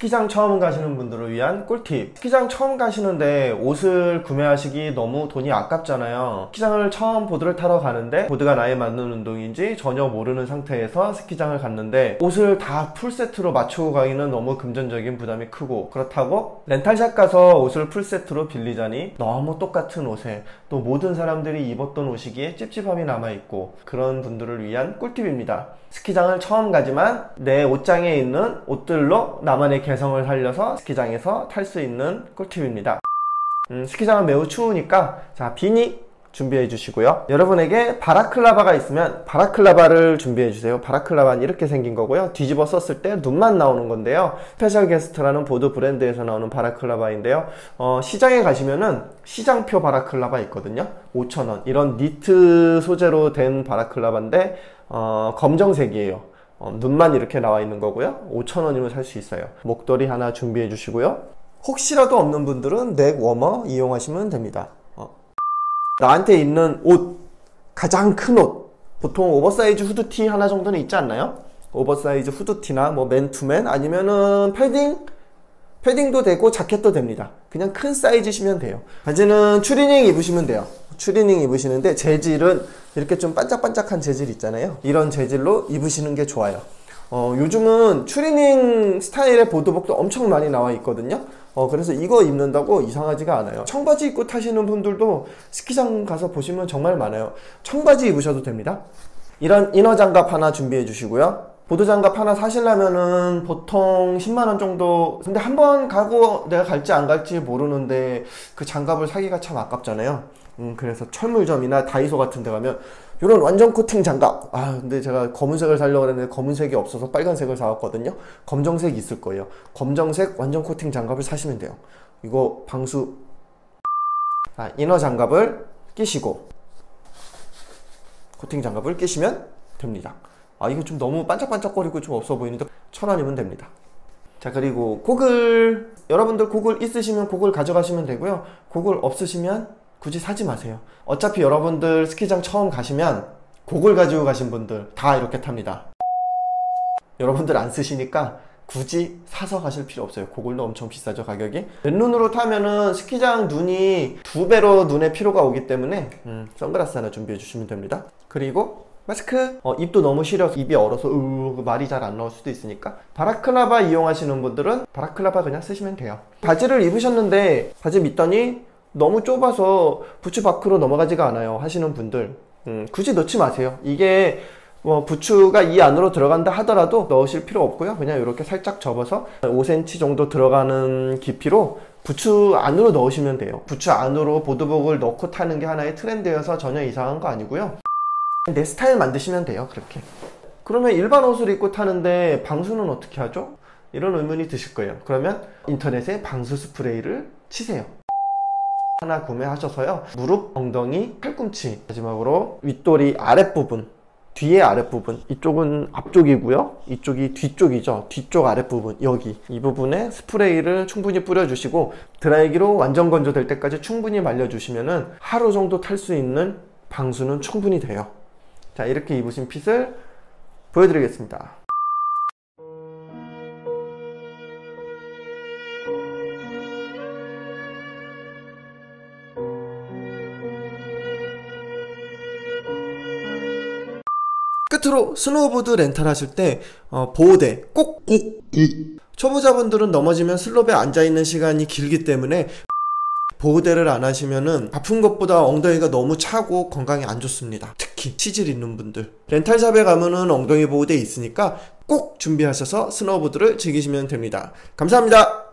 스키장 처음 가시는 분들을 위한 꿀팁. 스키장 처음 가시는데 옷을 구매하시기 너무 돈이 아깝잖아요. 스키장을 처음 보드를 타러 가는데 보드가 나에 맞는 운동인지 전혀 모르는 상태에서 스키장을 갔는데 옷을 다 풀세트로 맞추고 가기는 너무 금전적인 부담이 크고 그렇다고 렌탈샵 가서 옷을 풀세트로 빌리자니 너무 똑같은 옷에 또 모든 사람들이 입었던 옷이기에 찝찝함이 남아있고 그런 분들을 위한 꿀팁입니다. 스키장을 처음 가지만 내 옷장에 있는 옷들로 나만의 개성을 살려서 스키장에서 탈 수 있는 꿀팁입니다. 음, 스키장은 매우 추우니까 자 비니 준비해 주시고요. 여러분에게 바라클라바가 있으면 바라클라바를 준비해 주세요. 바라클라바는 이렇게 생긴 거고요. 뒤집어 썼을 때 눈만 나오는 건데요. 스페셜 게스트라는 보드 브랜드에서 나오는 바라클라바인데요. 어, 시장에 가시면은 시장표 바라클라바 있거든요. 5,000원. 이런 니트 소재로 된 바라클라바인데 어, 검정색이에요. 어, 눈만 이렇게 나와 있는 거고요. 5,000원이면 살 수 있어요. 목도리 하나 준비해 주시고요. 혹시라도 없는 분들은 넥 워머 이용하시면 됩니다. 어. 나한테 있는 옷, 가장 큰 옷, 보통 오버사이즈 후드티 하나 정도는 있지 않나요? 오버사이즈 후드티나 뭐 맨투맨 아니면은 패딩? 패딩도 되고 자켓도 됩니다. 그냥 큰 사이즈시면 돼요. 바지는 추리닝 입으시면 돼요. 추리닝 입으시는데 재질은 이렇게 좀 반짝반짝한 재질 있잖아요. 이런 재질로 입으시는 게 좋아요. 어, 요즘은 추리닝 스타일의 보드복도 엄청 많이 나와 있거든요. 어, 그래서 이거 입는다고 이상하지가 않아요. 청바지 입고 타시는 분들도 스키장 가서 보시면 정말 많아요. 청바지 입으셔도 됩니다. 이런 이너 장갑 하나 준비해 주시고요. 보드 장갑 하나 사시려면은 보통 10만원 정도 근데 한 번 가고 내가 갈지 안 갈지 모르는데 그 장갑을 사기가 참 아깝잖아요 음, 그래서 철물점이나 다이소 같은 데 가면 이런 완전 코팅 장갑. 아 근데 제가 검은색을 사려고 했는데 검은색이 없어서 빨간색을 사왔거든요. 검정색 있을 거예요. 검정색 완전 코팅 장갑을 사시면 돼요. 이거 방수. 아, 이너 장갑을 끼시고 코팅 장갑을 끼시면 됩니다. 아 이거 좀 너무 반짝반짝거리고 좀 없어 보이는데 천 원이면 됩니다. 자 그리고 고글. 여러분들 고글 있으시면 고글 가져가시면 되고요. 고글 없으시면 굳이 사지 마세요. 어차피 여러분들 스키장 처음 가시면 고글 가지고 가신 분들 다 이렇게 탑니다. 여러분들 안 쓰시니까 굳이 사서 가실 필요 없어요. 고글도 엄청 비싸죠 가격이? 맨눈으로 타면은 스키장 눈이 두 배로 눈에 피로가 오기 때문에 음, 선글라스 하나 준비해 주시면 됩니다. 그리고 마스크! 어, 입도 너무 시려서 입이 얼어서 으, 말이 잘 안 나올 수도 있으니까 바라클라바 이용하시는 분들은 바라클라바 그냥 쓰시면 돼요. 바지를 입으셨는데 바지 밑단이 너무 좁아서 부츠 밖으로 넘어가지가 않아요 하시는 분들. 음, 굳이 넣지 마세요. 이게 뭐 부츠가 이 안으로 들어간다 하더라도 넣으실 필요 없고요. 그냥 이렇게 살짝 접어서 5cm 정도 들어가는 깊이로 부츠 안으로 넣으시면 돼요. 부츠 안으로 보드복을 넣고 타는 게 하나의 트렌드여서 전혀 이상한 거 아니고요. 내 스타일 만드시면 돼요 그렇게. 그러면 일반 옷을 입고 타는데 방수는 어떻게 하죠? 이런 의문이 드실 거예요. 그러면 인터넷에 방수 스프레이를 치세요 하나 구매하셔서요. 무릎, 엉덩이, 팔꿈치 마지막으로 윗도리 아랫부분 뒤에 아랫부분 이쪽은 앞쪽이고요. 이쪽이 뒤쪽이죠. 뒤쪽 아랫부분 여기. 이 부분에 스프레이를 충분히 뿌려주시고 드라이기로 완전 건조될 때까지 충분히 말려주시면 하루 정도 탈 수 있는 방수는 충분히 돼요. 자 이렇게 입으신 핏을 보여드리겠습니다 끝으로 스노우보드 렌탈 하실 때 어, 보호대 꼭, 꼭 초보자분들은 넘어지면 슬롭에 앉아있는 시간이 길기 때문에 보호대를 안 하시면은 아픈 것보다 엉덩이가 너무 차고 건강에 안 좋습니다. 특히 치질 있는 분들. 렌탈샵에 가면은 엉덩이 보호대 있으니까 꼭 준비하셔서 스노우보드를 즐기시면 됩니다. 감사합니다.